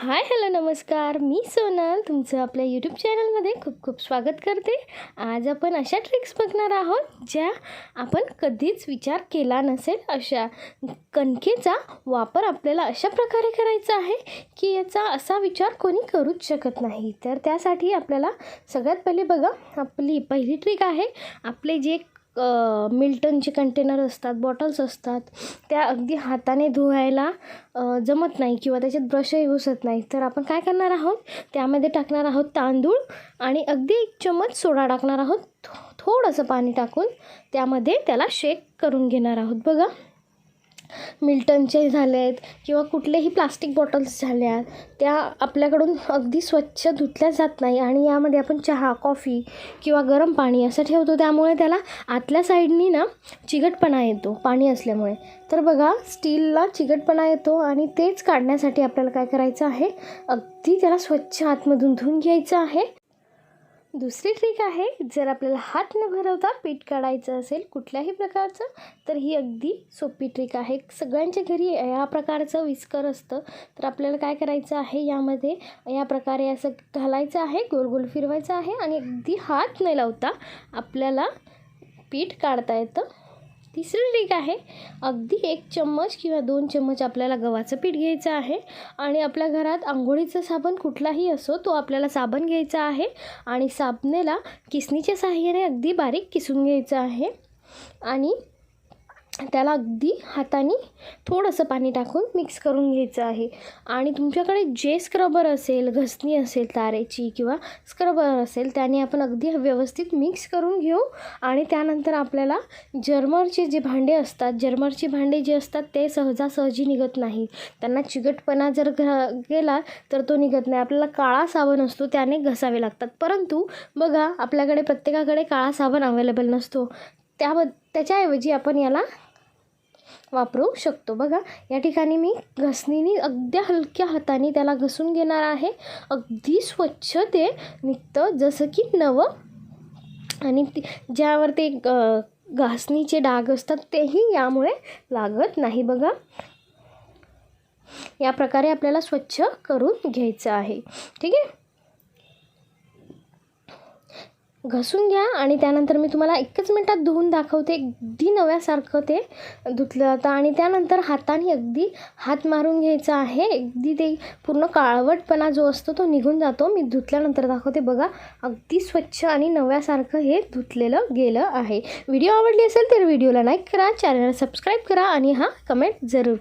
Hi hello नमस्कार. मी सोनल तुमचं आपल्या यूट्यूब चॅनलमध्ये खूप खूप स्वागत करते. आज आपण अशा ट्रिक्स बघणार आहोत ज्या आपण कधीच विचार केला नसेल अशा. कणकेचा वापर आपल्याला अशा प्रकारे करायचा आहे की याचा असा विचार कोणी करूच शकत नाही. तर त्यासाठी आपल्याला सगळ्यात पहिले बघा आपली पहिली ट्रिक आहे आपले जे मिल्टनचे कंटेनर असतात बॉटल्स असतात त्या अगदी हाताने धुवायला जमत नाही किंवा त्याच्यात ब्रशही घुसत नाही. तर आपण काय करणार आहोत? त्यामध्ये टाकणार आहोत तांदूळ आणि अगदी एक चमच सोडा टाकणार आहोत. थोडंसं पाणी टाकून त्यामध्ये त्याला शेक करून घेणार आहोत. बघा. मिल्टनचे झाले आहेत किंवा कुठलेही प्लास्टिक बॉटल्स झाल्या त्या आपल्याकडून अगदी स्वच्छ धुतल्या जात नाही आणि यामध्ये आपण चहा कॉफी किंवा गरम पाणी असं ठेवतो. त्यामुळे त्याला आतल्या साईडनी ना चिकटपणा येतो पाणी असल्यामुळे. तर बघा स्टीलला चिकटपणा येतो आणि तेच काढण्यासाठी आपल्याला काय करायचं आहे? अगदी त्याला स्वच्छ आतमधून धुवून घ्यायचं आहे. दुसरी ट्रिक आहे जर आपल्याला हात न भरवता पीठ काढायचं असेल कुठल्याही प्रकारचं तर ही अगदी सोपी ट्रिक आहे. सगळ्यांच्या घरी या प्रकारचं विस्कर असतं. तर आपल्याला काय करायचं आहे यामध्ये या प्रकारे असं घालायचं आहे गोल गोल फिरवायचं आहे आणि अगदी हात न लावता आपल्याला पीठ काढता येतं. तिसरी ट्रिक आहे. अगदी एक चम्मच किंवा दोन चम्मच आपल्याला गव्हाचं पीठ घ्यायचं आहे. आणि आपल्या घरात आंघोळीचा साबण कुठलाही असो तो आपल्याला साबण घ्यायचा आहे. आणि साबणेला किसणीच्या साहाय्याने अगदी बारीक किसून घ्यायचं आहे. आणि त्याला अगदी हाताने थोडंसं पाणी टाकून मिक्स करून घ्यायचं आहे. आणि तुमच्याकडे जे स्क्रबर असेल घसणी असेल तारेची किंवा स्क्रबर असेल त्याने आपण अगदी व्यवस्थित मिक्स करून घेऊ. आणि त्यानंतर आपल्याला जर्मरचे जे भांडे असतात जर्मरची भांडे जे असतात ते सहजासहजी निघत नाही. त्यांना चिकटपणा जर घ गेला तर तो निघत नाही. आपल्याला काळा साबण असतो त्याने घसावे लागतात. परंतु बघा आपल्याकडे प्रत्येकाकडे काळा साबण अवेलेबल नसतो. त्याब त्याच्याऐवजी आपण याला वापरू शकतो. बघा या ठिकाणी मी घसणीने अगदी हलक्या हाताने त्याला घसून घेणार आहे. अगदी स्वच्छ ते निघतं जसं की नवं. आणि ती ज्यावर ते घासणीचे डाग असतात तेही यामुळे लागत नाही. बघा या प्रकारे आपल्याला स्वच्छ करून घ्यायचं आहे. ठीक आहे? घसून घ्या आणि त्यानंतर मी तुम्हाला एकच मिनटात धुवून दाखवते. अगदी नव्यासारखं ते धुतलं जातं. आणि त्यानंतर हाताने अगदी हात मारून घ्यायचा आहे. अगदी ते पूर्ण काळवटपणा जो असतो तो निघून जातो. मी धुतल्यानंतर दाखवते बघा. अगदी स्वच्छ आणि नव्यासारखं हे धुतलेलं गेलं आहे. व्हिडिओ आवडली असेल तर व्हिडिओला लाईक करा चॅनलला सबस्क्राईब करा आणि हा कमेंट जरूर